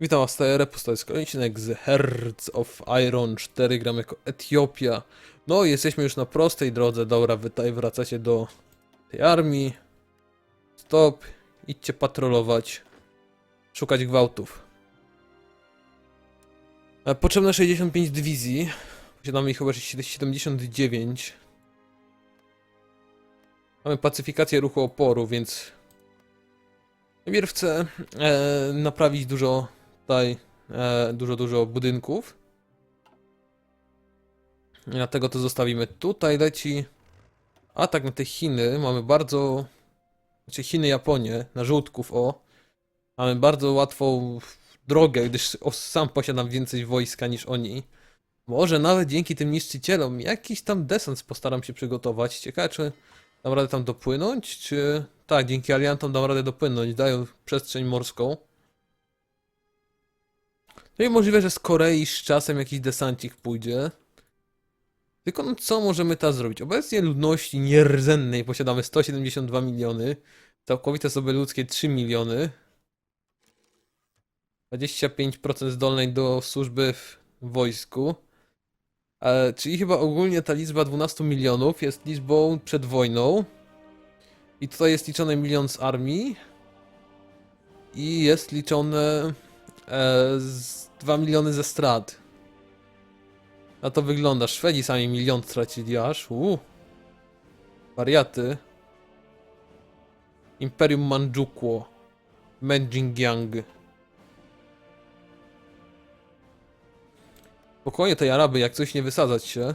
Witam Was, Tajerepus, to jest kolejny odcinek z Hearts of Iron 4, gram jako Etiopia. No, jesteśmy już na prostej drodze, dobra, wy tutaj wracacie do tej armii. Stop, idźcie patrolować, szukać gwałtów. E, Potrzebne 65 dywizji, posiadamy ich chyba 79. Mamy pacyfikację ruchu oporu, więc Najpierw chcę e, naprawić dużo tutaj, e, dużo, dużo budynków. I Dlatego to zostawimy tutaj, leci atak na te Chiny. Mamy bardzo, znaczy Chiny, Japonię, na żółtków, o. Mamy bardzo łatwą drogę, gdyż sam posiadam więcej wojska niż oni. Może nawet dzięki tym niszczycielom jakiś tam desant postaram się przygotować. Ciekawe, czy dam radę tam dopłynąć, czy... Tak, dzięki aliantom dam radę dopłynąć, dają przestrzeń morską. No i możliwe, że z Korei z czasem jakiś desancik pójdzie. Tylko no co możemy teraz zrobić? Obecnie ludności nierzennej posiadamy 172 miliony. Całkowite zasoby ludzkie 3 miliony. 25% zdolnej do służby w wojsku. E, czyli chyba ogólnie ta liczba 12 milionów jest liczbą przed wojną. I tutaj jest liczony milion z armii. I jest liczone e, z 2 miliony ze strat. Na to wygląda. Szwedzi sami milion stracili aż. Uu. Wariaty. Imperium Manchukuo. Menjingyang. Spokojnie tej Araby, jak coś nie wysadzać się.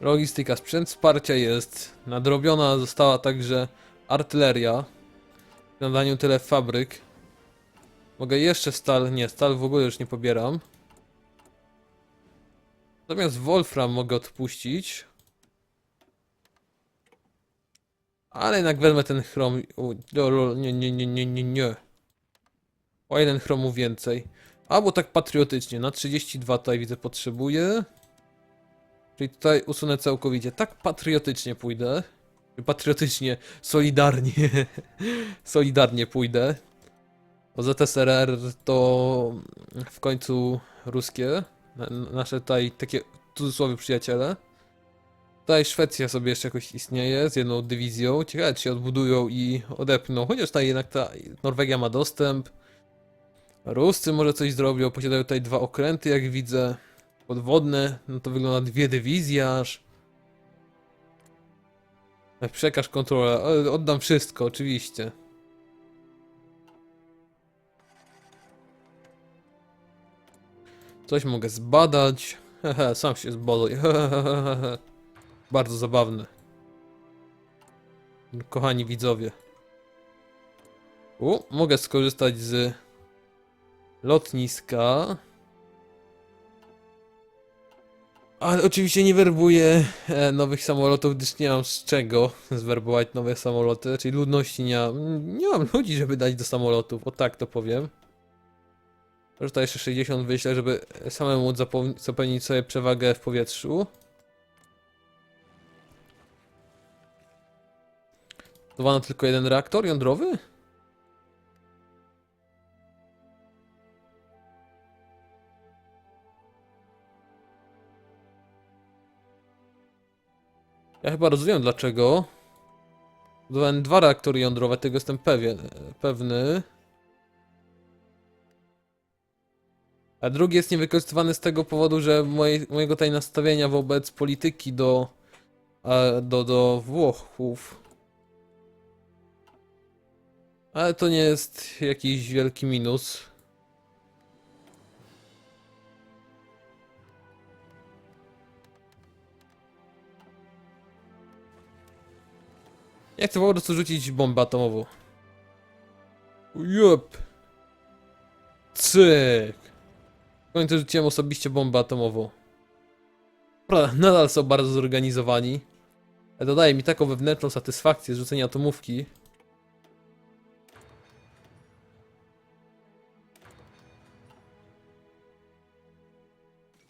Logistyka, sprzęt wsparcia jest. Nadrobiona została także artyleria. W nadaniu tyle fabryk. Mogę jeszcze stal. Nie, stal w ogóle już nie pobieram. Natomiast Wolfram mogę odpuścić. Ale jednak wezmę ten chrom. Nie, nie, nie, nie, nie, nie. O jeden chromu więcej. Albo tak patriotycznie. Na 32 tutaj widzę potrzebuję. Czyli tutaj usunę całkowicie. Tak patriotycznie pójdę. Patriotycznie, solidarnie. solidarnie pójdę. Bo ZSRR to w końcu ruskie. Na- Nasze tutaj takie cudzysłowie przyjaciele. Tutaj Szwecja sobie jeszcze jakoś istnieje z jedną dywizją. Ciekawe, czy się odbudują i odepną. Chociaż tutaj jednak ta Norwegia ma dostęp. Ruscy może coś zrobią. Posiadają tutaj dwa okręty, jak widzę podwodne, no to wygląda dwie dywizje aż. E, Przekaż kontrolę, oddam wszystko, oczywiście. Coś mogę zbadać. Hehe, sam się. Hehehehe. Bardzo zabawne. Kochani widzowie. U, mogę skorzystać z lotniska. Ale oczywiście nie werbuję e, nowych samolotów, gdyż nie mam z czego zwerbować nowe samoloty. Czyli ludności nie mam. Nie mam ludzi, żeby dać do samolotów. O tak to powiem. Może tutaj jeszcze 60 wyślę, żeby samemu zapewnić sobie przewagę w powietrzu. Dodawano tylko jeden reaktor jądrowy? Ja chyba rozumiem dlaczego. Budowałem dwa reaktory jądrowe, tego jestem pewien, pewny. A drugi jest niewykorzystywany z tego powodu, że moje, mojego tutaj nastawienia wobec polityki do, e, do, do Włochów. Ale to nie jest jakiś wielki minus. Ja chcę po prostu rzucić bombę atomową. Jup. Cyk. W końcu rzuciłem osobiście bombę atomową. Prawda, nadal są bardzo zorganizowani. Ale to daje mi taką wewnętrzną satysfakcję rzucenia atomówki.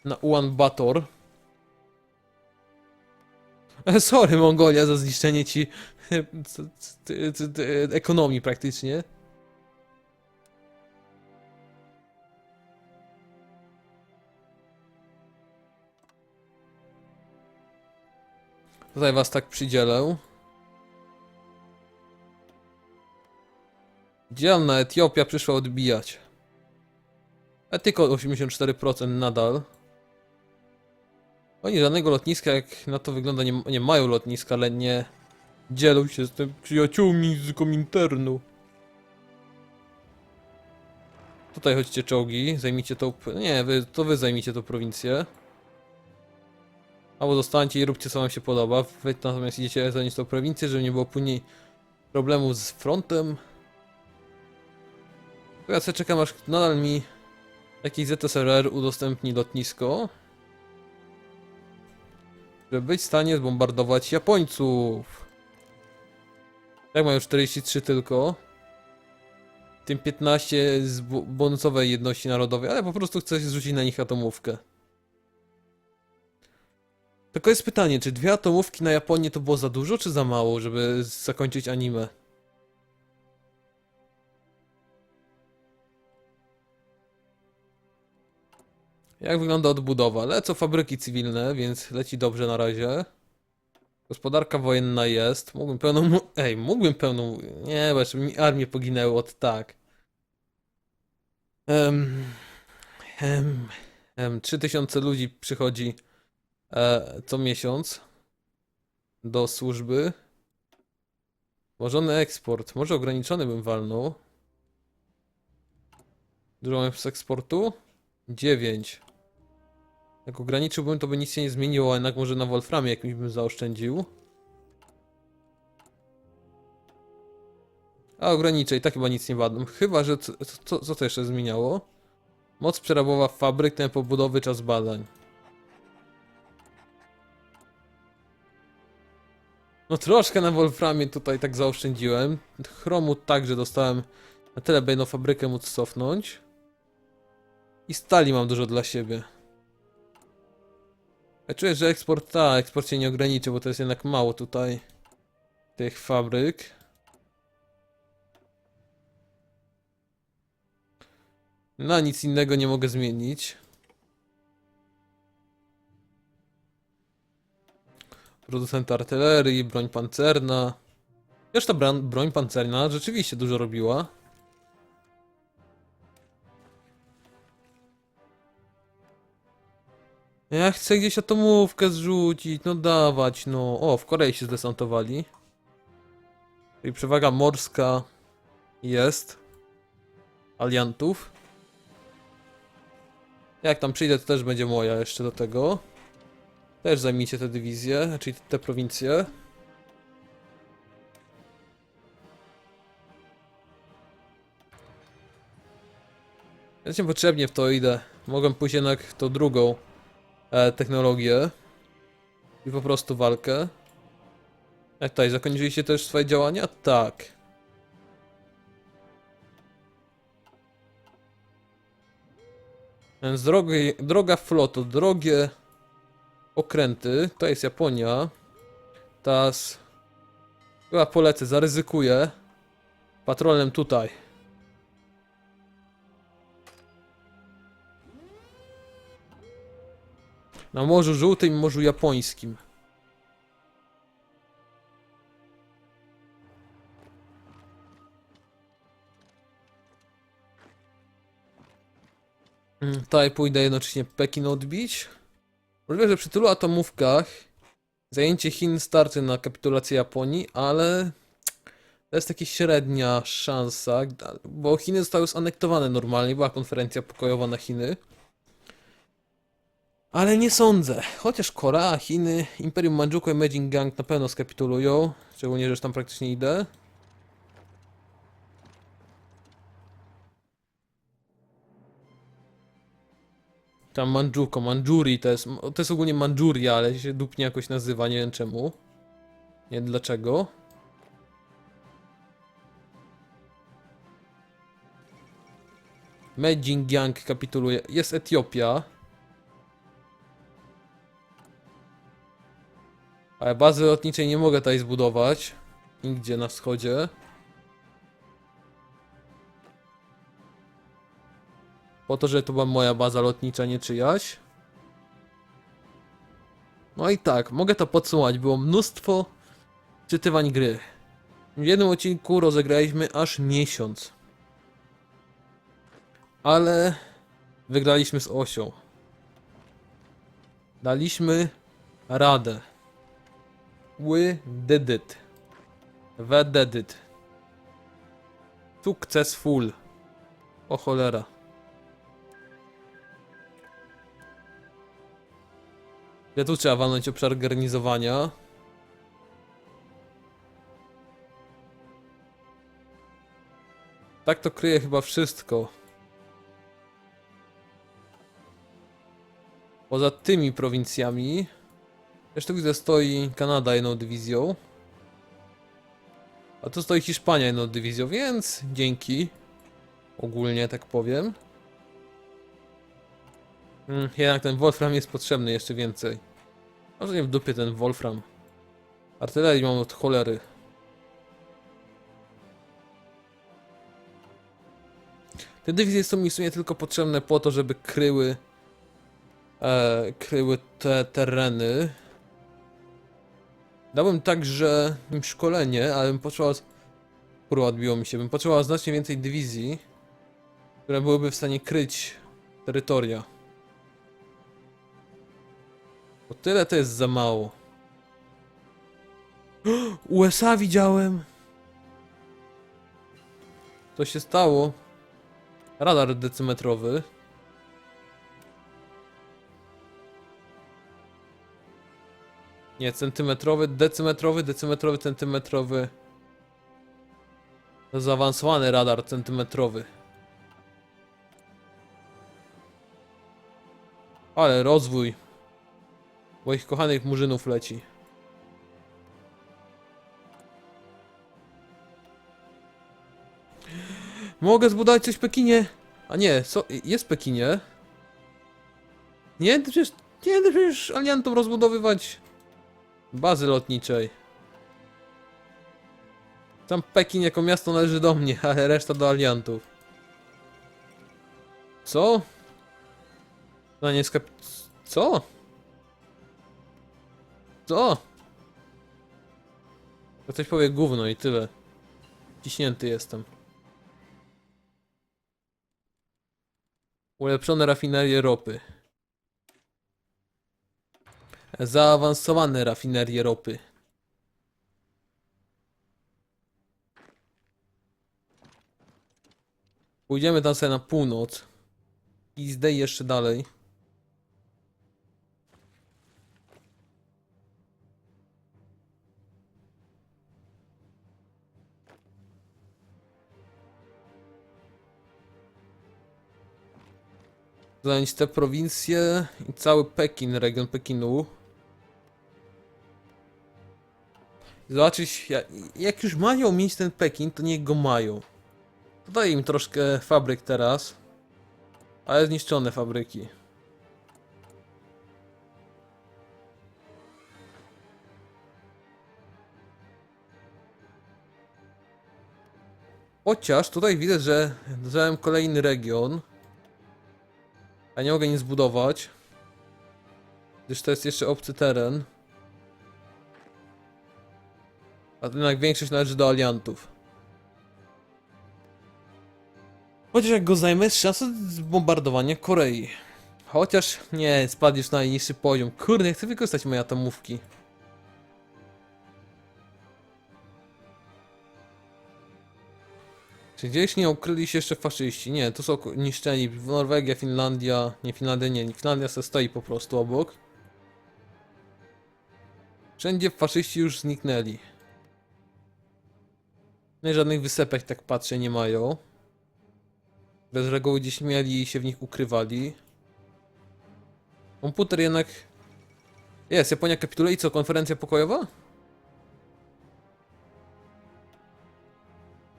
Na Ulan Bator. Sorry, Mongolia, za zniszczenie ci ekonomii praktycznie. Tutaj was tak przydzielę. Dzielna Etiopia przyszła odbijać. A tylko 84% nadal. Oni żadnego lotniska, jak na to wygląda, nie, nie mają lotniska, ale nie dzielą się z tym przyjaciółmi z Kominternu. Tutaj chodźcie czołgi, zajmijcie tą... Nie, wy, to wy zajmijcie tą prowincję. Albo zostańcie i róbcie co wam się podoba. Wy natomiast idziecie zająć tą prowincję, żeby nie było później problemów z frontem. Ja sobie czekam aż nadal mi jakiś ZSRR udostępni lotnisko. Żeby być w stanie zbombardować Japońców. Tak mają 43 tylko. Tym 15 z bo- bonusowej jedności narodowej, ale po prostu chcę zrzucić na nich atomówkę. Tylko jest pytanie, czy dwie atomówki na Japonię to było za dużo, czy za mało, żeby zakończyć anime? Jak wygląda odbudowa? Lecą fabryki cywilne, więc leci dobrze na razie. Gospodarka wojenna jest. Mógłbym pełną. Ej, mógłbym pełną. Nie, bo mi armie poginęły od tak. Um, um, um, 3000 ludzi przychodzi e, co miesiąc do służby. Możony eksport. Może ograniczony bym walnął. Dużo mamy z eksportu? 9. Jak ograniczyłbym, to by nic się nie zmieniło, a jednak może na Wolframie jakimś bym zaoszczędził. A ograniczę i tak chyba nic nie badam. Chyba, że co, co, co to jeszcze zmieniało? Moc przerabowa fabryk, tempo budowy, czas badań. No troszkę na Wolframie tutaj tak zaoszczędziłem. Chromu także dostałem na tyle, by jedną fabrykę móc cofnąć. I stali mam dużo dla siebie. Ja czuję, że eksport, ta, eksport się nie ograniczy, bo to jest jednak mało tutaj tych fabryk. Na nic innego nie mogę zmienić. Producent artylerii, broń pancerna. Wiesz, ta broń pancerna rzeczywiście dużo robiła. Ja chcę gdzieś atomówkę zrzucić, no dawać, no. O, w Korei się zdesantowali. Czyli przewaga morska jest. Aliantów. Jak tam przyjdę, to też będzie moja jeszcze do tego. Też zajmijcie tę dywizję, czyli te prowincje. Ja niepotrzebnie w to idę. Mogę pójść jednak w tą drugą e, technologię. I po prostu walkę. Jak tutaj, zakończyliście też swoje działania? Tak. Więc drogi, droga floto, drogie okręty. To jest Japonia. Teraz chyba polecę, zaryzykuję. Patrolem tutaj. Na Morzu Żółtym i Morzu Japońskim. Mm, Tutaj pójdę jednocześnie Pekin odbić. Możliwe, że przy tylu atomówkach zajęcie Chin starczy na kapitulację Japonii, ale to jest taka średnia szansa, bo Chiny zostały zanektowane normalnie, była konferencja pokojowa na Chiny. Ale nie sądzę. Chociaż Korea, Chiny, Imperium Manchukuo i Meijing Gang na pewno skapitulują. Szczególnie, że już tam praktycznie idę. Tam Manchukuo, Mandżuri to jest, to jest ogólnie Mandżuria, ale się dupnie jakoś nazywa, nie wiem czemu. Nie wiem dlaczego. Meijing Gang kapituluje. Jest Etiopia. Ale bazy lotniczej nie mogę tutaj zbudować. Nigdzie na wschodzie. Po to, że to była moja baza lotnicza, nie czyjaś. No i tak, mogę to podsumować. Było mnóstwo czytywań gry. W jednym odcinku rozegraliśmy aż miesiąc. Ale wygraliśmy z Osią. Daliśmy radę. We did it. We did it. Successful. O cholera. Ja tu trzeba walnąć obszar garnizowania. Tak to kryje chyba wszystko. Poza tymi prowincjami. Jeszcze tu widzę stoi Kanada jedną dywizją. A tu stoi Hiszpania jedną dywizją, więc dzięki. Ogólnie tak powiem. Mm, jednak ten Wolfram jest potrzebny jeszcze więcej. Może nie w dupie ten Wolfram. Artylerii mam od cholery. Te dywizje są mi w sumie tylko potrzebne po to, żeby kryły e, kryły te tereny. Dałbym także szkolenie, ale bym potrzebował... Kurwa, odbiło mi się. Bym potrzebował znacznie więcej dywizji, które byłyby w stanie kryć terytoria. Bo tyle to jest za mało. USA widziałem! Co się stało? Radar decymetrowy. Nie, centymetrowy, decymetrowy, decymetrowy, centymetrowy. To zaawansowany radar centymetrowy. Ale rozwój. Moich kochanych murzynów leci. Mogę zbudować coś w Pekinie. A nie, co, jest w Pekinie. Nie, to przecież, nie, to przecież aliantom rozbudowywać bazy lotniczej. Tam Pekin jako miasto należy do mnie, ale reszta do aliantów. Co? No nie skap... Co? Co? Ktoś powie gówno i tyle. Ciśnięty jestem. Ulepszone rafinerie ropy. Zaawansowane rafinerie ropy. Pójdziemy tam sobie na północ. I zdej jeszcze dalej. Zająć te prowincje i cały Pekin, region Pekinu. Zobaczyć, jak, jak już mają mieć ten Pekin, to niech go mają. Dodaję im troszkę fabryk teraz. Ale zniszczone fabryki. Chociaż tutaj widzę, że dodałem kolejny region. A nie mogę nic zbudować. Gdyż to jest jeszcze obcy teren. A jednak większość należy do aliantów. Chociaż jak go zajmę, jest szansa zbombardowania Korei. Chociaż nie, już na najniższy poziom. Kurde, chcę wykorzystać moje atomówki. Czy gdzieś nie ukryli się jeszcze faszyści? Nie, tu są niszczeni. Norwegia, Finlandia. Nie, Finlandia nie. Finlandia se stoi po prostu obok. Wszędzie faszyści już zniknęli. No i żadnych wysepek, tak patrzę, nie mają. Bez reguły gdzieś mieli i się w nich ukrywali. Komputer jednak... Jest, Japonia kapituluje i co, konferencja pokojowa?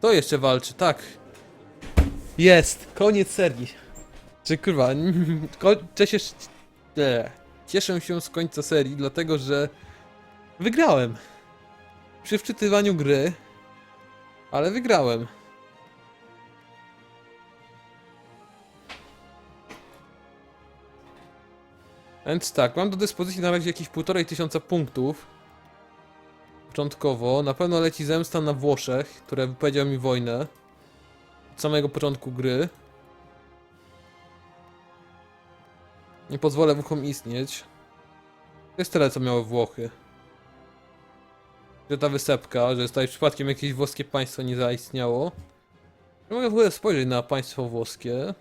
To jeszcze walczy, tak. Jest, koniec serii. Czy kurwa, cieszę, się- cieszę się z końca serii, dlatego że Wygrałem. Przy wczytywaniu gry. Ale wygrałem. Więc tak, mam do dyspozycji na razie jakieś półtorej tysiąca punktów. Początkowo. Na pewno leci zemsta na Włoszech, które wypowiedział mi wojnę. Od samego początku gry. Nie pozwolę Włochom istnieć. To jest tyle, co miały Włochy. Że ta wysepka, że tutaj przypadkiem jakieś włoskie państwo nie zaistniało. Nie mogę w ogóle spojrzeć na państwo włoskie.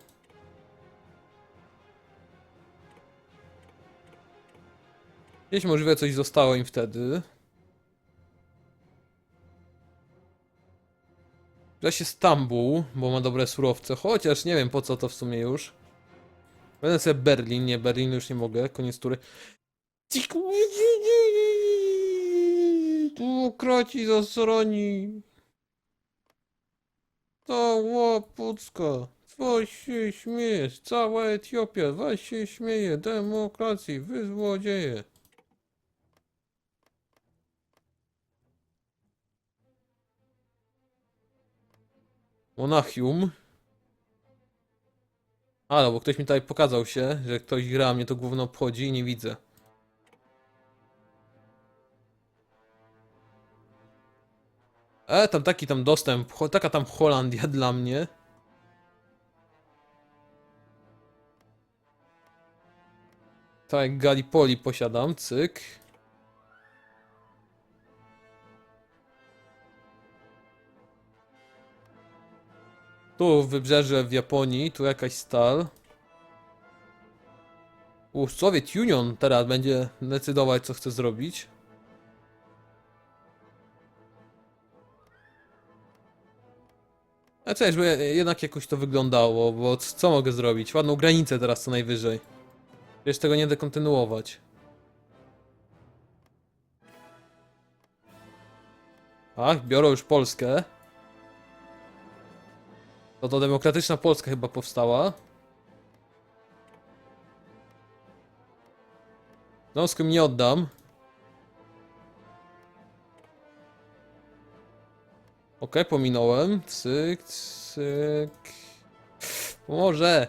Gdzieś możliwe coś zostało im wtedy. Że się Stambuł, bo ma dobre surowce, chociaż nie wiem po co to w sumie już. Będę sobie Berlin, nie, Berlin już nie mogę, koniec tury. Tu kroci zasroni. Cała Polska. Weź się śmiejesz. Cała Etiopia. Weź się śmieje. Demokracji. Wy złodzieje. Monachium. Ale, bo ktoś mi tutaj pokazał się, że ktoś gra, mnie to gówno obchodzi i nie widzę. E, tam taki tam dostęp, taka tam Holandia dla mnie. Tak, Gallipoli posiadam, cyk. Tu wybrzeże w Japonii, tu jakaś stal. U, Soviet Union teraz będzie decydować, co chce zrobić. A co, żeby jednak jakoś to wyglądało, bo co mogę zrobić? Ładną granicę teraz co najwyżej. Wiesz, tego nie będę kontynuować. Ach, biorą już Polskę. To to demokratyczna Polska chyba powstała. Mi nie oddam. Okej, pominąłem. Cyk, cyk. Może.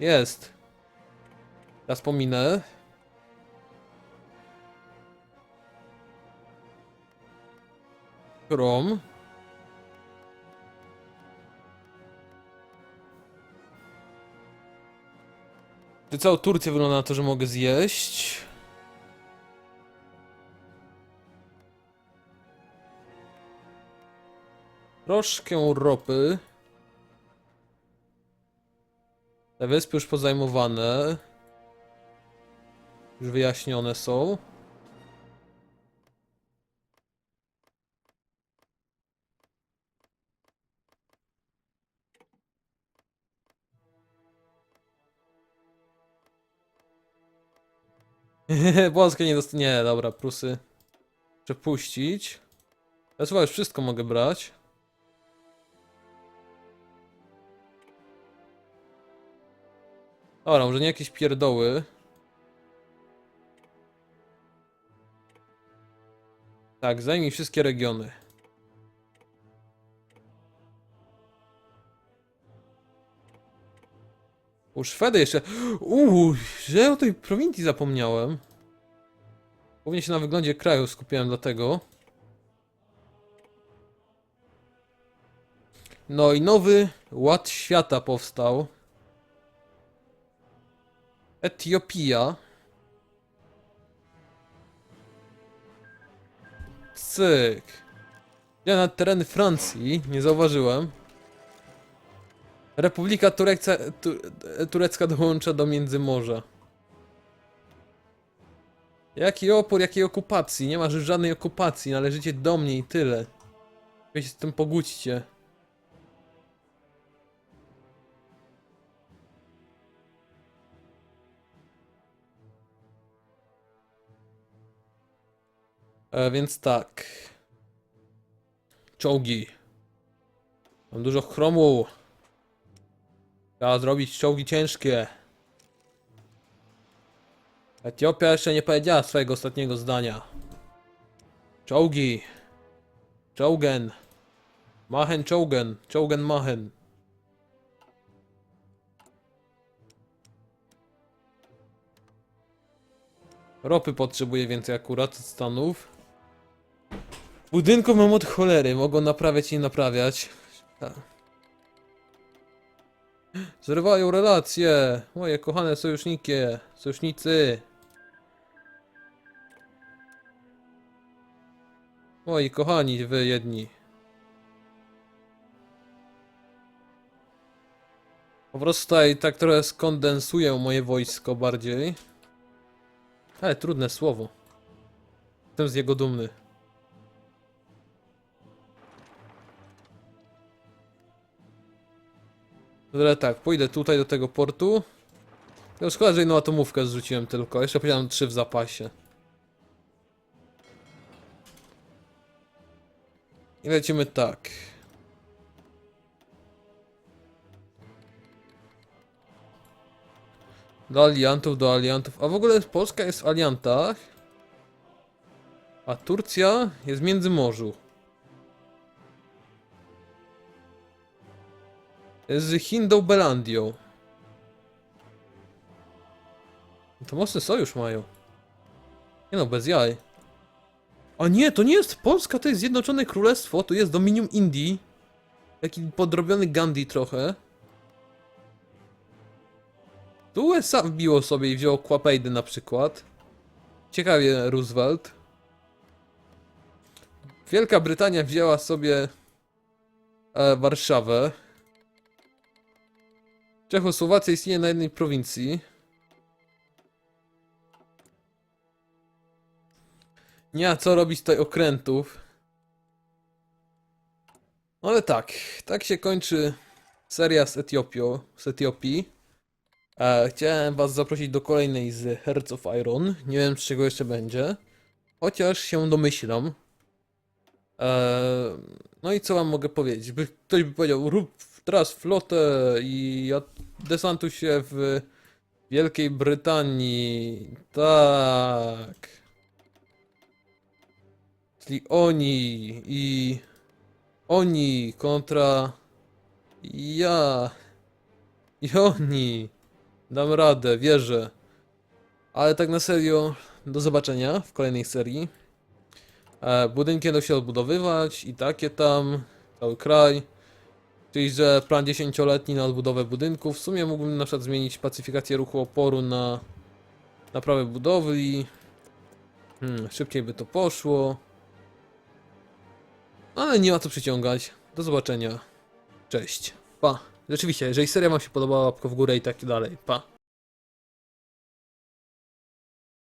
Jest. Teraz pominę. Krom. Czy całą Turcję wygląda na to, że mogę zjeść? Troszkę ropy. Te wyspy już pozajmowane. Już wyjaśnione są. Polskę nie dost... Nie, dobra, Prusy. Przepuścić. Ja chyba już wszystko mogę brać. Dobra, może nie jakieś pierdoły. Tak, zajmij wszystkie regiony. U Szwedy jeszcze. Uuu, że o tej prowincji zapomniałem. Głównie się na wyglądzie kraju skupiałem dlatego. No i nowy ład świata powstał. Etiopia. Cyk. Ja na tereny Francji, nie zauważyłem. Republika Turekca, tu, Turecka dołącza do Międzymorza. Jaki opór, jakiej okupacji? Nie masz żadnej okupacji, należycie do mnie i tyle. Wy się z tym pogódźcie. E, więc tak. Czołgi. Mam dużo chromu. Trzeba zrobić czołgi ciężkie. Etiopia jeszcze nie powiedziała swojego ostatniego zdania. Czołgi. Czołgen. Machen czołgen. Czołgen machen. Ropy potrzebuje więcej akurat od Stanów. Budynków mam od cholery, mogą naprawiać i naprawiać. Tak. Zrywają relacje, moje kochane sojuszniki, sojusznicy. Moi kochani, wy jedni. Po prostu tutaj tak trochę skondensuję moje wojsko bardziej. Ale trudne słowo. Jestem z jego dumny. Ale tak, pójdę tutaj do tego portu. No szkoda, że jedną atomówkę zrzuciłem tylko. Jeszcze powiedziałem trzy w zapasie. I lecimy tak. Do aliantów, do aliantów. A w ogóle Polska jest w aliantach. A Turcja jest w Międzymorzu. Z Hindą Belandią. To mocny sojusz mają. Nie no, bez jaj. A nie, to nie jest Polska, to jest Zjednoczone Królestwo, to jest Dominium Indii. Taki podrobiony Gandhi trochę. Tu USA wbiło sobie i wzięło Quapeidy na przykład. Ciekawie Roosevelt. Wielka Brytania wzięła sobie e, Warszawę. Czechosłowacja istnieje na jednej prowincji. Nie ma co robić tutaj okrętów. No Ale tak, tak się kończy seria z Etiopią, z Etiopii. E, chciałem was zaprosić do kolejnej z Hearts of Iron. Nie wiem, z czego jeszcze będzie. Chociaż się domyślam. E, no i co wam mogę powiedzieć? By, ktoś by powiedział, rób teraz flotę i desantuj się w Wielkiej Brytanii. Tak. Czyli oni i oni kontra ja i oni. Dam radę, wierzę. Ale tak na serio, do zobaczenia w kolejnej serii. E, budynki będą się odbudowywać i takie tam, cały kraj. Czyli, że plan 10-letni na odbudowę budynków. W sumie mógłbym na przykład zmienić pacyfikację ruchu oporu na naprawę budowli. Hmm, szybciej by to poszło. Ale nie ma co przyciągać. Do zobaczenia. Cześć. Pa. Rzeczywiście, jeżeli seria wam się podobała, łapka w górę i tak dalej. Pa.